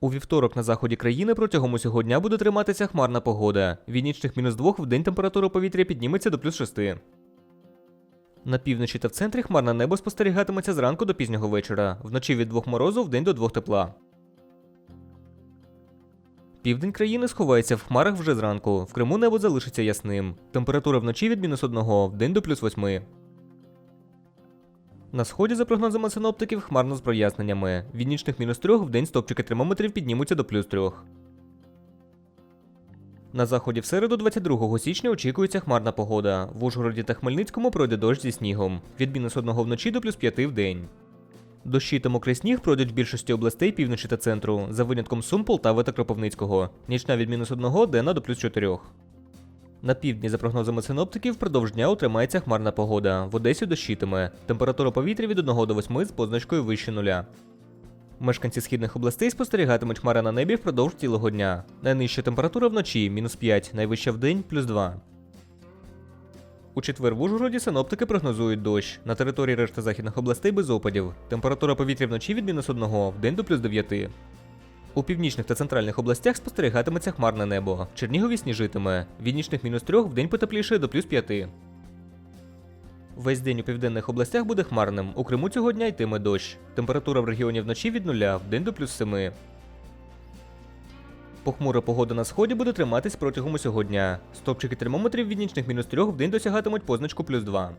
У вівторок на заході країни протягом усього дня буде триматися хмарна погода. Від нічних мінус 2 в день температура повітря підніметься до плюс 6. На півночі та в центрі хмарне небо спостерігатиметься зранку до пізнього вечора, вночі від 2 морозу в день до 2 тепла. Південь країни сховається в хмарах вже зранку. В Криму небо залишиться ясним. Температура вночі від мінус 1 в день до плюс 8. На сході, за прогнозами синоптиків, хмарно з проясненнями. Від нічних мінус 3 в день стопчики термометрів піднімуться до плюс 3. На заході в середу 22 січня очікується хмарна погода. В Ужгороді та Хмельницькому пройде дощ зі снігом. Від мінус 1 вночі до плюс 5 в день. Дощі та мокрий сніг пройдуть в більшості областей півночі та центру, за винятком Сум, Полтави та Кропивницького. Нічна від мінус 1 денна до плюс 4. На півдні, за прогнозами синоптиків, впродовж дня утримається хмарна погода. В Одесі дощитиме. Температура повітря від 1 до 8 з позначкою вище нуля. Мешканці східних областей спостерігатимуть хмари на небі впродовж цілого дня. Найнижча температура вночі мінус 5, найвища в день плюс 2. У четвер в Ужгороді синоптики прогнозують дощ. На території решти західних областей без опадів. Температура повітря вночі від мінус 1, в день до плюс 9. У північних та центральних областях спостерігатиметься хмарне небо. В Чернігові сніжитиме. Від нічних мінус 3 в день потепліше до плюс 5. Весь день у південних областях буде хмарним. У Криму цього дня йтиме дощ. Температура в регіоні вночі від 0, в день до плюс 7. Похмура погода на сході буде триматись протягом усього дня. Стопчики термометрів від нічних мінус 3 в день досягатимуть позначку плюс 2.